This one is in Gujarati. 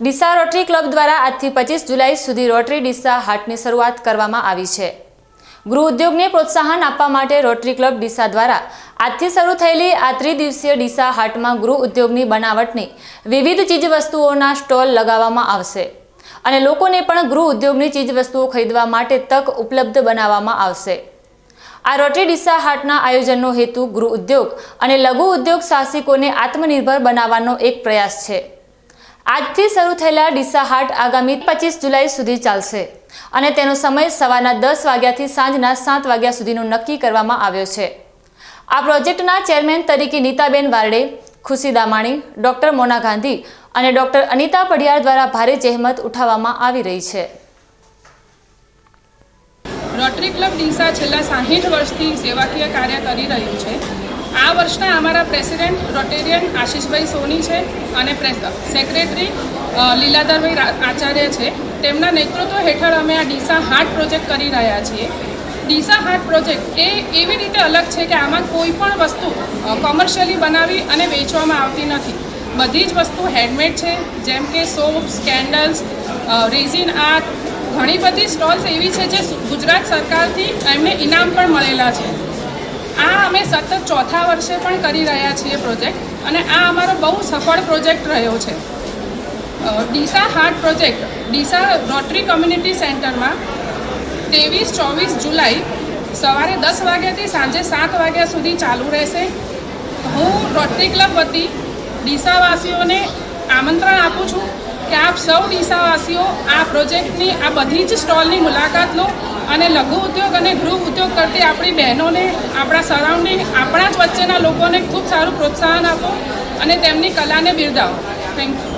ડીસા રોટરી ક્લબ દ્વારા આજથી પચીસ જુલાઈ સુધી રોટરી ડીસા હાટની શરૂઆત કરવામાં આવી છે. ગૃહ ઉદ્યોગને પ્રોત્સાહન આપવા માટે રોટરી ક્લબ ડીસા દ્વારા આજથી શરૂ થયેલી આ ત્રિદિવસીય ડીસા હાટમાં ગૃહ ઉદ્યોગની બનાવટની વિવિધ ચીજવસ્તુઓના સ્ટોલ લગાવવામાં આવશે અને લોકોને પણ ગૃહ ઉદ્યોગની ચીજવસ્તુઓ ખરીદવા માટે તક ઉપલબ્ધ બનાવવામાં આવશે. આ રોટરી ડીસા હાટના આયોજનનો હેતુ ગૃહ ઉદ્યોગ અને લઘુ ઉદ્યોગ સાહસિકોને આત્મનિર્ભર બનાવવાનો એક પ્રયાસ છે. આજથી શરૂ થયેલા ડીસા હાટ આગામી પચીસ જુલાઈ સુધી ચાલશે અને તેનો સમય સવારના દસ વાગ્યાથી સાંજના સાત વાગ્યા સુધીનો નક્કી કરવામાં આવ્યો છે. આ પ્રોજેક્ટના ચેરમેન તરીકે નીતાબેન વારડે, ખુશી દામાણી, ડોક્ટર મોના ગાંધી અને ડોક્ટર અનિતા પઢિયાર દ્વારા ભારે જહેમત ઉઠાવવામાં આવી રહી છે. રોટરી ક્લબ ડીસા છેલ્લા સાહીઠ વર્ષથી સેવાકીય કાર્ય કરી રહ્યું છે. આ વર્ષના અમારા પ્રેસિડેન્ટ રોટેરિયન આશીષભાઈ સોની છે અને સેક્રેટરી લીલાધરભાઈ આચાર્ય છે. તેમના નેતૃત્વ હેઠળ અમે આ ડીસા હાર્ટ પ્રોજેક્ટ કરી રહ્યા છીએ. ડીસા હાર્ટ પ્રોજેક્ટ એ એવી રીતે અલગ છે કે આમાં કોઈ પણ વસ્તુ કોમર્શિયલી બનાવી અને વેચવામાં આવતી નથી. બધી જ વસ્તુ હેન્ડમેડ છે, જેમ કે સોપ્સ કેન્ડલ્સ રેઝિન આર્ટ ઘણી બધી સ્ટોલ્સ એવી છે જે ગુજરાત સરકારથી એમને ઇનામ પણ મળેલા છે. આ અમે સતત ચોથા વર્ષે પણ કરી રહ્યા છીએ પ્રોજેક્ટ અને આ અમારો બહુ સફળ પ્રોજેક્ટ રહ્યો છે. Deesa heart project, Deesa rotary community સેન્ટરમાં ત્રેવીસ, ચોવીસ જુલાઈ સવારે દસ વાગ્યાથી સાંજે સાત વાગ્યા સુધી ચાલુ રહેશે. હું રોટરી ક્લબ વતી ડીસાવાસીઓને આમંત્રણ આપું છું. કે આપ સૌ ડીસાવાસીઓ આ પ્રોજેક્ટની આ બધી જ સ્ટોલની મુલાકાત લો અને લઘુ ઉદ્યોગ અને ગૃહ ઉદ્યોગ કરતી આપણી બહેનોને, આપણા સરાઉન્ડિંગ આપણા જ વચ્ચેના લોકોને ખૂબ સારું પ્રોત્સાહન આપો અને તેમની કલાને બિરદાવો. Thank you